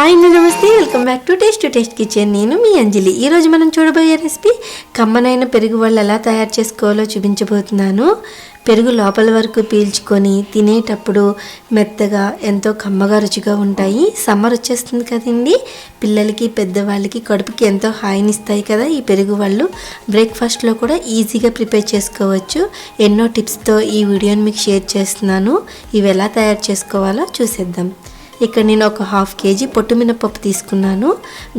Hi అండి నమస్తే. Welcome back to taste to taste kitchen. నేను మీ అంజలి. ఈరోజు మనం చూడబోయే రెసిపీ కమ్మనైన పెరుగు వాళ్ళు ఎలా తయారు చేసుకోవాలో చూపించబోతున్నాను. పెరుగు లోపల వరకు పీల్చుకొని తినేటప్పుడు మెత్తగా ఎంతో కమ్మగా రుచిగా ఉంటాయి. సమ్మర్ వచ్చేస్తుంది కదండి. పిల్లలకి పెద్దవాళ్ళకి కడుపుకి ఎంతో హాయినిస్తాయి కదా ఈ పెరుగు వాళ్ళు. బ్రేక్ఫాస్ట్లో కూడా ఈజీగా ప్రిపేర్ చేసుకోవచ్చు. ఎన్నో టిప్స్తో ఈ వీడియోని మీకు షేర్ చేస్తున్నాను. ఇవి ఎలా తయారు చేసుకోవాలో చూసేద్దాం. ఇక్కడ నేను ఒక హాఫ్ కేజీ పొట్టు మినపప్పు తీసుకున్నాను.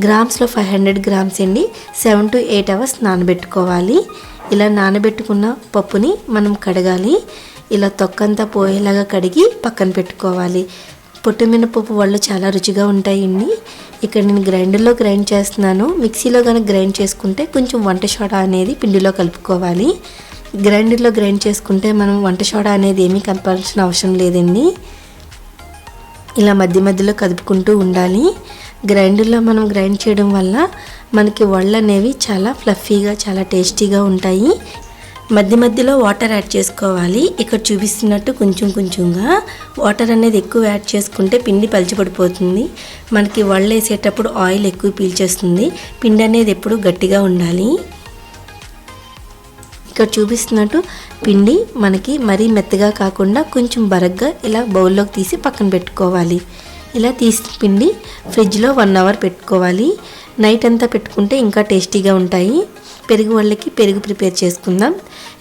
గ్రామ్స్లో ఫైవ్ హండ్రెడ్ గ్రామ్స్ అండి. సెవెన్ టు ఎయిట్ అవర్స్ నానబెట్టుకోవాలి. ఇలా నానబెట్టుకున్న పప్పుని మనం కడగాలి. ఇలా తొక్కంతా పోయేలాగా కడిగి పక్కన పెట్టుకోవాలి. పొట్టు మినపప్పు వాళ్ళు చాలా రుచిగా ఉంటాయండి. ఇక్కడ నేను గ్రైండర్లో గ్రైండ్ చేస్తున్నాను. మిక్సీలో కనుక గ్రైండ్ చేసుకుంటే కొంచెం వంట సోడా అనేది పిండిలో కలుపుకోవాలి. గ్రైండర్లో గ్రైండ్ చేసుకుంటే మనం వంట సోడా అనేది ఏమీ కలపాల్సిన అవసరం లేదండి. ఇలా మధ్య మధ్యలో కదుపుకుంటూ ఉండాలి. గ్రైండర్లో మనం గ్రైండ్ చేయడం వల్ల మనకి వళ్ళు అనేవి చాలా ఫ్లఫీగా చాలా టేస్టీగా ఉంటాయి. మధ్య మధ్యలో వాటర్ యాడ్ చేసుకోవాలి. ఇక్కడ చూపిస్తున్నట్టు కొంచెం కొంచెంగా వాటర్ అనేది ఎక్కువ యాడ్ చేసుకుంటే పిండి పలిచిపడిపోతుంది మనకి వళ్ళు వేసేటప్పుడు ఆయిల్ ఎక్కువ పీల్చేస్తుంది. పిండి అనేది ఎప్పుడు గట్టిగా ఉండాలి. ఇక్కడ చూపిస్తున్నట్టు పిండి మనకి మరీ మెత్తగా కాకుండా కొంచెం బరగ్గా ఇలా బౌల్లోకి తీసి పక్కన పెట్టుకోవాలి. ఇలా తీసి పిండి ఫ్రిడ్జ్లో వన్ అవర్ పెట్టుకోవాలి. నైట్ అంతా పెట్టుకుంటే ఇంకా టేస్టీగా ఉంటాయి. పెరుగు వాళ్ళకి పెరుగు ప్రిపేర్ చేసుకుందాం.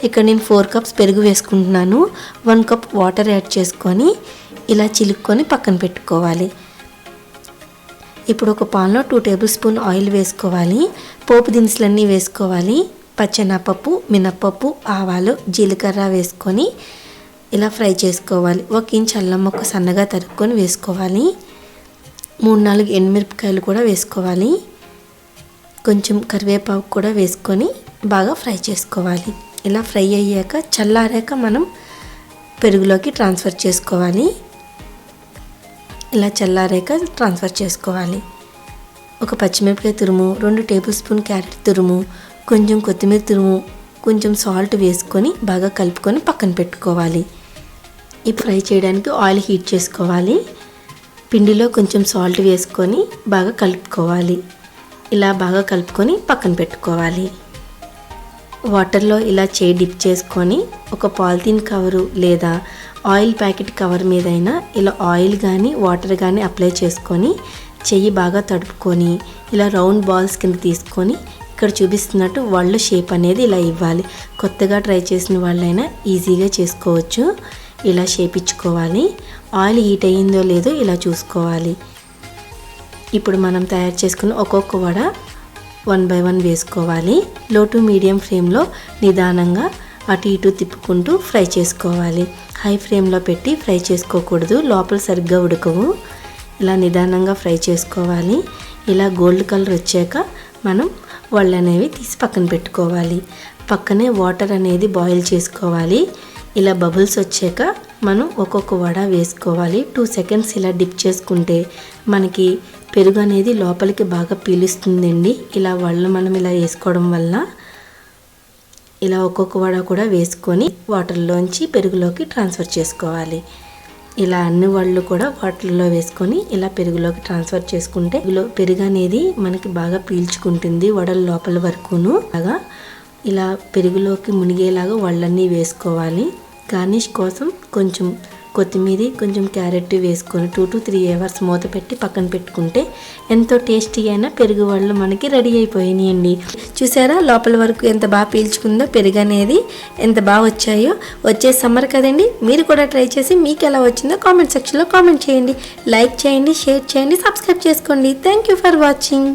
ఇక్కడ నేను ఫోర్ కప్స్ పెరుగు వేసుకుంటున్నాను. వన్ కప్ వాటర్ యాడ్ చేసుకొని ఇలా చిలుక్కొని పక్కన పెట్టుకోవాలి. ఇప్పుడు ఒక పాన్లో టూ టేబుల్ స్పూన్ ఆయిల్ వేసుకోవాలి. పోపు దినుసులన్నీ వేసుకోవాలి. పచ్చెనపప్పు మినప్పప్పు ఆవాలు జీలకర్ర వేసుకొని ఇలా ఫ్రై చేసుకోవాలి. ఒక ఇంచ్ అల్లం ముక్క సన్నగా తరుక్కొని వేసుకోవాలి. మూడు నాలుగు ఎండుమిరపకాయలు కూడా వేసుకోవాలి. కొంచెం కరివేపాకు కూడా వేసుకొని బాగా ఫ్రై చేసుకోవాలి. ఇలా ఫ్రై అయ్యాక చల్లారాక మనం పెరుగులోకి ట్రాన్స్ఫర్ చేసుకోవాలి. ఇలా చల్లారాక ట్రాన్స్ఫర్ చేసుకోవాలి. ఒక పచ్చిమిరపకాయ తురుము రెండు టేబుల్ స్పూన్ క్యారెట్ తురుము కొంచెం కొత్తిమీర తురుము కొంచెం సాల్ట్ వేసుకొని బాగా కలుపుకొని పక్కన పెట్టుకోవాలి. ఈ ఫ్రై చేయడానికి ఆయిల్ హీట్ చేసుకోవాలి. పిండిలో కొంచెం సాల్ట్ వేసుకొని బాగా కలుపుకోవాలి. ఇలా బాగా కలుపుకొని పక్కన పెట్టుకోవాలి. వాటర్లో ఇలా చేయి డిప్ చేసుకొని ఒక పాలిథీన్ కవరు లేదా ఆయిల్ ప్యాకెట్ కవర్ మీదైనా ఇలా ఆయిల్ కానీ వాటర్ కానీ అప్లై చేసుకొని చెయ్యి బాగా తడుపుకొని ఇలా రౌండ్ బాల్స్ కింద తీసుకొని ఇక్కడ చూపిస్తున్నట్టు వాళ్ళు షేప్ అనేది ఇలా ఇవ్వాలి. కొత్తగా ట్రై చేసిన వాళ్ళైనా ఈజీగా చేసుకోవచ్చు. ఇలా షేప్ ఇచ్చుకోవాలి. ఆయిల్ హీట్ అయ్యిందో లేదో ఇలా చూసుకోవాలి. ఇప్పుడు మనం తయారు చేసుకున్న ఒక్కొక్క వడ వన్ బై వన్ వేసుకోవాలి. లో టు మీడియం ఫ్లేమ్లో నిదానంగా అటు ఇటు తిప్పుకుంటూ ఫ్రై చేసుకోవాలి. హై ఫ్లేమ్లో పెట్టి ఫ్రై చేసుకోకూడదు. లోపల సరిగ్గా ఉడకవు. ఇలా నిదానంగా ఫ్రై చేసుకోవాలి. ఇలా గోల్డ్ కలర్ వచ్చాక మనం వాళ్ళు అనేవి తీసి పక్కన పెట్టుకోవాలి. పక్కనే వాటర్ అనేది బాయిల్ చేసుకోవాలి. ఇలా బబుల్స్ వచ్చాక మనం ఒక్కొక్క వడ వేసుకోవాలి. టూ సెకండ్స్ ఇలా డిప్ చేసుకుంటే మనకి పెరుగు అనేది లోపలికి బాగా పీలుస్తుందండి. ఇలా వడలు మనం ఇలా వేసుకోవడం వల్ల ఇలా ఒక్కొక్క వడ కూడా వేసుకొని వాటర్లోంచి పెరుగులోకి ట్రాన్స్ఫర్ చేసుకోవాలి. ఇలా అన్ని వాళ్ళు కూడా వాటర్లో వేసుకొని ఇలా పెరుగులోకి ట్రాన్స్ఫర్ చేసుకుంటే పెరుగు అనేది మనకి బాగా పీల్చుకుంటుంది వడల లోపల వరకును. అలాగా ఇలా పెరుగులోకి మునిగేలాగా వాళ్ళన్నీ వేసుకోవాలి. గార్నిష్ కోసం కొంచెం కొత్తిమీర కొంచెం క్యారెట్ వేసుకొని టూ టు త్రీ అవర్స్ మూత పెట్టి పక్కన పెట్టుకుంటే ఎంతో టేస్టీ అయిన పెరుగు వాళ్ళు మనకి రెడీ అయిపోయినాయండి. చూసారా లోపల వరకు ఎంత బాగా పీల్చుకుందో పెరుగు అనేది ఎంత బాగా వచ్చాయో? వచ్చే సమ్మర్ కదండి మీరు కూడా ట్రై చేసి మీకు ఎలా వచ్చిందో కామెంట్ సెక్షన్లో కామెంట్ చేయండి. లైక్ చేయండి షేర్ చేయండి సబ్స్క్రైబ్ చేసుకోండి. Thank you for watching